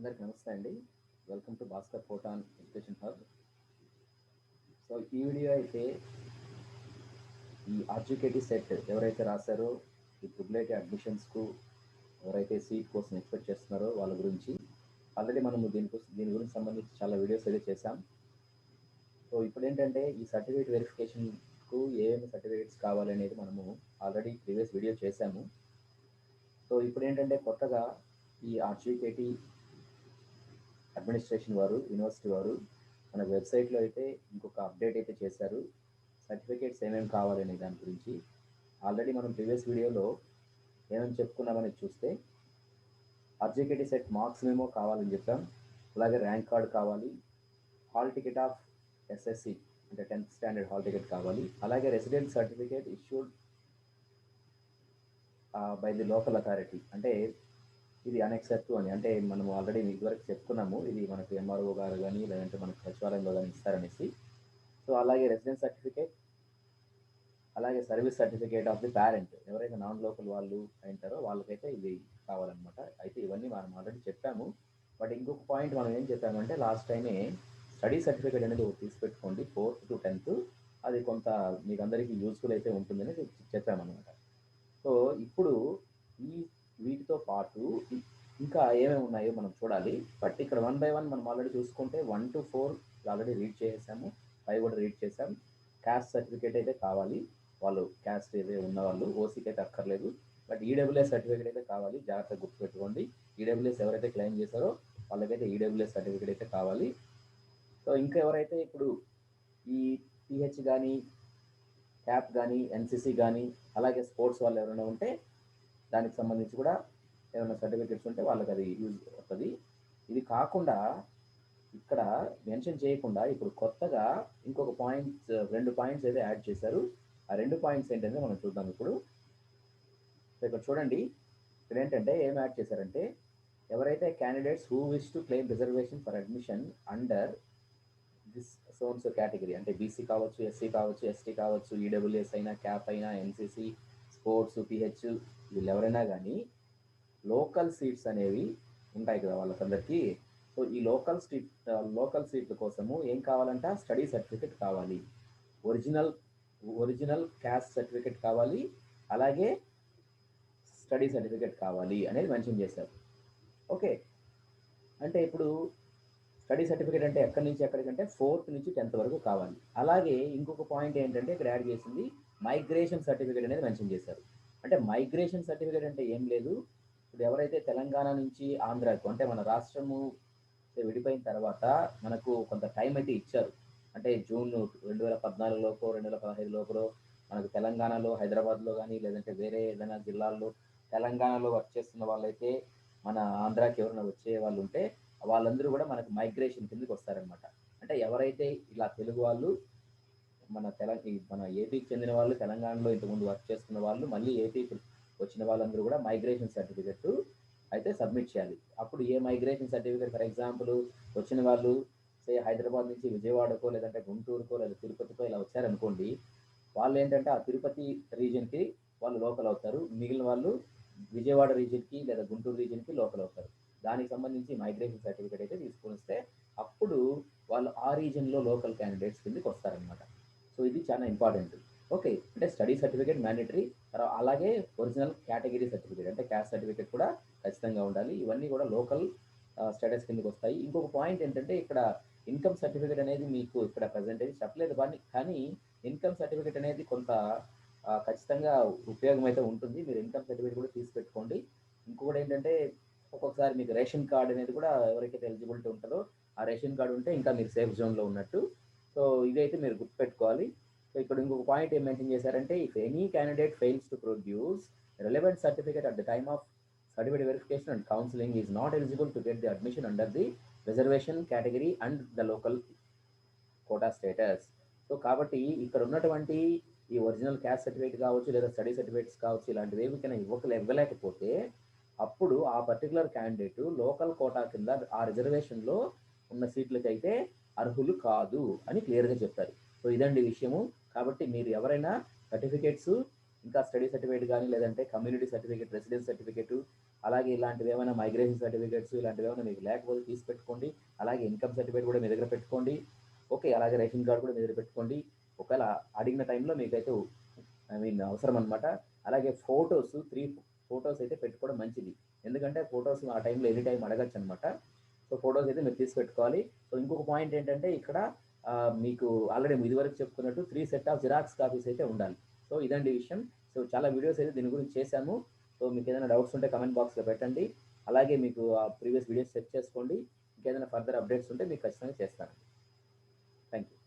అందరికి నమస్తే అండి. Welcome to Bhaskar photon education hub so ఈ వీడియో అయితే ఈ ఆర్జికేటీ సెట్ ఎవరైతే రాశారో ఈ ట్రిపుల్ అడ్మిషన్స్కు ఎవరైతే సీట్ కోసం ఎక్స్పెక్ట్ చేస్తున్నారో వాళ్ళ గురించి. ఆల్రెడీ మనము దీనికోసం దీని గురించి సంబంధించి చాలా వీడియోస్ అయితే చేశాం. సో ఇప్పుడు ఏంటంటే ఈ సర్టిఫికేట్ వెరిఫికేషన్కు ఏమేమి సర్టిఫికేట్స్ కావాలనేది మనము ఆల్రెడీ ప్రీవియస్ వీడియో చేశాము. సో ఇప్పుడు ఏంటంటే కొత్తగా ఈ ఆర్జీకేటీ అడ్మినిస్ట్రేషన్ వారు యూనివర్సిటీ వారు మన వెబ్సైట్లో అయితే ఇంకొక అప్డేట్ అయితే చేశారు. సర్టిఫికేట్స్ ఏమేమి కావాలనే దాని గురించి. ఆల్రెడీ మనం ప్రీవియస్ వీడియోలో ఏమేమి చెప్పుకున్నామని చూస్తే ఆర్జీకేటీ సెట్ మార్క్స్ మేమో కావాలని చెప్పాం. అలాగే ర్యాంక్ కార్డ్ కావాలి. హాల్ టికెట్ ఆఫ్ ఎస్ఎస్సి అంటే టెన్త్ స్టాండర్డ్ హాల్ టికెట్ కావాలి. అలాగే resident certificate issued by the local authority అంటే ఇది అనెక్సెప్ట్ అని. అంటే మనం ఆల్రెడీ ఇదివరకు చెప్పుకున్నాము ఇది మనకు ఎంఆర్ఓ గారు కానీ లేదంటే మనకు సచివాలయంలో కానీ ఇస్తారనేసి. సో అలాగే రెసిడెన్స్ సర్టిఫికేట్ అలాగే service certificate of the parent ఎవరైతే నాన్ లోకల్ వాళ్ళు అయింటారో వాళ్ళకైతే ఇది కావాలన్నమాట. అయితే ఇవన్నీ మనం ఆల్రెడీ చెప్పాము. బట్ ఇంకొక పాయింట్ మనం ఏం చెప్పామంటే లాస్ట్ టైమే స్టడీ సర్టిఫికేట్ అనేది ఒకటి తీసిపెట్టుకోండి ఫోర్త్ టు టెన్త్ అది కొంత మీకు అందరికీ యూస్ఫుల్ అయితే ఉంటుందని చెప్పామన్నమాట. సో ఇప్పుడు ఈ వీటితో పాటు ఇంకా ఏమేమి ఉన్నాయో మనం చూడాలి. బట్ ఇక్కడ వన్ బై వన్ మనం ఆల్రెడీ చూసుకుంటే one two four already read చేసాము ఫైవ్ కూడా రీడ్ చేసాం. క్యాస్ట్ సర్టిఫికేట్ అయితే కావాలి. వాళ్ళు క్యాస్ట్ ఏదే ఉన్నవాళ్ళు ఓసీకి అయితే అక్కర్లేదు. బట్ ఈడబ్ల్యూఎస్ సర్టిఫికేట్ అయితే కావాలి. జాగ్రత్తగా గుర్తుపెట్టుకోండి. ఈడబ్ల్యూఎస్ ఎవరైతే క్లెయిమ్ చేశారో వాళ్ళకైతే ఈడబ్ల్యూఎస్ సర్టిఫికేట్ అయితే కావాలి. సో ఇంకా ఎవరైతే ఇప్పుడు ఈ పిహెచ్ కానీ క్యాప్ కానీ ఎన్సిసి కానీ అలాగే స్పోర్ట్స్ వాళ్ళు ఎవరైనా ఉంటే దానికి సంబంధించి కూడా ఏమైనా సర్టిఫికేట్స్ ఉంటే వాళ్ళకి అది యూజ్ అవుతుంది. ఇది కాకుండా ఇక్కడ మెన్షన్ చేయకుండా ఇప్పుడు కొత్తగా ఇంకొక పాయింట్స్ రెండు పాయింట్స్ అయితే యాడ్ చేశారు. ఆ రెండు పాయింట్స్ ఏంటంటే మనం చూద్దాం ఇప్పుడు. ఇక్కడ చూడండి. ఇక్కడ ఏంటంటే ఏం యాడ్ చేశారంటే ఎవరైతే candidates who wish to claim reservation for admission under this sons category అంటే బీసీ కావచ్చు ఎస్సీ కావచ్చు ఎస్టీ కావచ్చు ఈడబ్ల్యూఎస్ అయినా క్యాప్ అయినా ఎన్సీసీ స్పోర్ట్స్ పిహెచ్ వీళ్ళు ఎవరైనా కానీ లోకల్ సీట్స్ అనేవి ఉంటాయి కదా వాళ్ళకందరికీ. సో ఈ లోకల్ సీట్ లోకల్ సీట్ల కోసము ఏం కావాలంట స్టడీ సర్టిఫికెట్ కావాలి. ఒరిజినల్ ఒరిజినల్ క్యాస్ట్ సర్టిఫికెట్ కావాలి. అలాగే స్టడీ సర్టిఫికెట్ కావాలి అనేది మెన్షన్ చేశారు. ఓకే. అంటే ఇప్పుడు స్టడీ సర్టిఫికేట్ అంటే ఎక్కడి నుంచి ఎక్కడికంటే ఫోర్త్ నుంచి టెన్త్ వరకు కావాలి. అలాగే ఇంకొక పాయింట్ ఏంటంటే ఇక్కడ యాడ్ చేసింది మైగ్రేషన్ సర్టిఫికేట్ అనేది మెన్షన్ చేశారు. అంటే మైగ్రేషన్ సర్టిఫికేట్ అంటే ఏం లేదు. ఇప్పుడు ఎవరైతే తెలంగాణ నుంచి ఆంధ్రాకు అంటే మన రాష్ట్రము విడిపోయిన తర్వాత మనకు కొంత టైం అయితే ఇచ్చారు. అంటే జూన్ రెండు వేల పద్నాలుగులోపు రెండు వేల పదహైదు లోపల మనకు తెలంగాణలో హైదరాబాద్లో కానీ లేదంటే వేరే ఏదైనా జిల్లాల్లో తెలంగాణలో వర్క్ చేస్తున్న వాళ్ళైతే మన ఆంధ్రాకి ఎవరైనా వచ్చే వాళ్ళు ఉంటే వాళ్ళందరూ కూడా మనకు మైగ్రేషన్ కిందకి వస్తారనమాట అంటే ఎవరైతే ఇలా తెలుగు వాళ్ళు మన తెలంగాణ మన ఏపీకి చెందిన వాళ్ళు తెలంగాణలో ఇంతకుముందు వర్క్ చేసుకున్న వాళ్ళు మళ్ళీ ఏపీకి వచ్చిన వాళ్ళందరూ కూడా మైగ్రేషన్ సర్టిఫికెట్ అయితే సబ్మిట్ చేయాలి. అప్పుడు ఏ మైగ్రేషన్ సర్టిఫికేట్ ఫర్ ఎగ్జాంపుల్ వచ్చిన వాళ్ళు సే హైదరాబాద్ నుంచి విజయవాడకో లేదంటే గుంటూరుకో లేదా తిరుపతికో ఇలా వచ్చారనుకోండి వాళ్ళు ఏంటంటే ఆ తిరుపతి రీజియన్కి వాళ్ళు లోకల్ అవుతారు. మిగిలిన వాళ్ళు విజయవాడ రీజియన్కి లేదా గుంటూరు రీజియన్కి లోకల్ అవుతారు. దానికి సంబంధించి మైగ్రేషన్ సర్టిఫికేట్ అయితే తీసుకొని వస్తే అప్పుడు వాళ్ళు ఆ రీజియన్లో లోకల్ క్యాండిడేట్స్ కిందకి వస్తారనమాట సో ఇది చాలా ఇంపార్టెంట్ ఓకే అంటే స్టడీ సర్టిఫికేట్ మ్యాండేటరీ అలాగే ఒరిజినల్ కేటగిరీ సర్టిఫికేట్ అంటే క్యాస్ట్ సర్టిఫికేట్ కూడా ఖచ్చితంగా ఉండాలి. ఇవన్నీ కూడా లోకల్ స్టడీస్ కిందకి వస్తాయి. ఇంకొక పాయింట్ ఏంటంటే ఇక్కడ ఇన్కమ్ సర్టిఫికేట్ అనేది మీకు ఇక్కడ ప్రజెంట్ అయితే చెప్పలేదు. కానీ కానీ ఇన్కమ్ సర్టిఫికేట్ అనేది కొంత ఖచ్చితంగా ఉపయోగం అయితే ఉంటుంది. మీరు ఇన్కమ్ సర్టిఫికేట్ కూడా తీసి పెట్టుకోండి ఇంకొకటి ఏంటంటే ఒక్కొక్కసారి మీకు రేషన్ కార్డ్ అనేది కూడా ఎవరికైతే ఎలిజిబిలిటీ ఉంటుందో ఆ రేషన్ కార్డు ఉంటే ఇంకా మీరు సేఫ్ జోన్లో ఉన్నట్టు సో ఇదైతే మీరు గుర్తుపెట్టుకోవాలి. సో ఇక్కడ ఇంకొక పాయింట్ ఏం మెన్షన్ చేశారంటే if any candidate fails to produce relevant certificate at the time of certificate verification and counselling is not eligible to get the admission under the reservation category and the local quota status so కాబట్టి ఇక్కడ ఉన్నటువంటి ఈ original caste certificate కావచ్చు లేదా study certificates కావచ్చు ఇలాంటివి ఏమికైనా ఇవ్వక ఇవ్వలేకపోతే అప్పుడు ఆ పర్టికులర్ క్యాండిడేట్ లోకల్ కోటా కింద ఆ రిజర్వేషన్లో ఉన్న సీట్లకైతే అర్హులు కాదు అని క్లియర్గా చెప్తారు సో ఇదండి విషయము. కాబట్టి మీరు ఎవరైనా సర్టిఫికేట్స్ ఇంకా స్టడీ సర్టిఫికేట్ కానీ లేదంటే కమ్యూనిటీ సర్టిఫికేట్ రెసిడెన్స్ సర్టిఫికేట్ అలాగే ఇలాంటివి ఏమైనా మైగ్రేషన్ సర్టిఫికేట్స్ ఇలాంటివి ఏమైనా మీకు లేకపోతే తీసి పెట్టుకోండి. అలాగే ఇన్కమ్ సర్టిఫికేట్ కూడా మీ దగ్గర పెట్టుకోండి. ఓకే అలాగే రేషన్ కార్డు కూడా మీ దగ్గర పెట్టుకోండి. ఒకవేళ అడిగిన టైంలో మీకైతే ఐ మీన్ అవసరం అనమాట అలాగే ఫొటోస్ త్రీ ఫొటోస్ అయితే పెట్టుకోవడం మంచిది. ఎందుకంటే ఫొటోస్ ఆ టైంలో ఎనీ టైం అడగచ్చు అనమాట సో ఫొటోస్ అయితే మీరు తీసి పెట్టుకోవాలి సో ఇంకొక పాయింట్ ఏంటంటే ఇక్కడ మీకు ఆల్రెడీ ఇదివరకు చెప్పుకున్నట్టు three set of xerox copies అయితే ఉండాలి. సో ఇదండి విషయం. సో చాలా వీడియోస్ అయితే దీని గురించి చేశాము. సో మీకు ఏదైనా డౌట్స్ ఉంటే కమెంట్ బాక్స్లో పెట్టండి. అలాగే మీకు ఆ ప్రీవియస్ వీడియోస్ చెక్ చేసుకోండి. ఇంకేదైనా ఫర్దర్ అప్డేట్స్ ఉంటే మీకు ఖచ్చితంగా చేస్తాను థ్యాంక్ యూ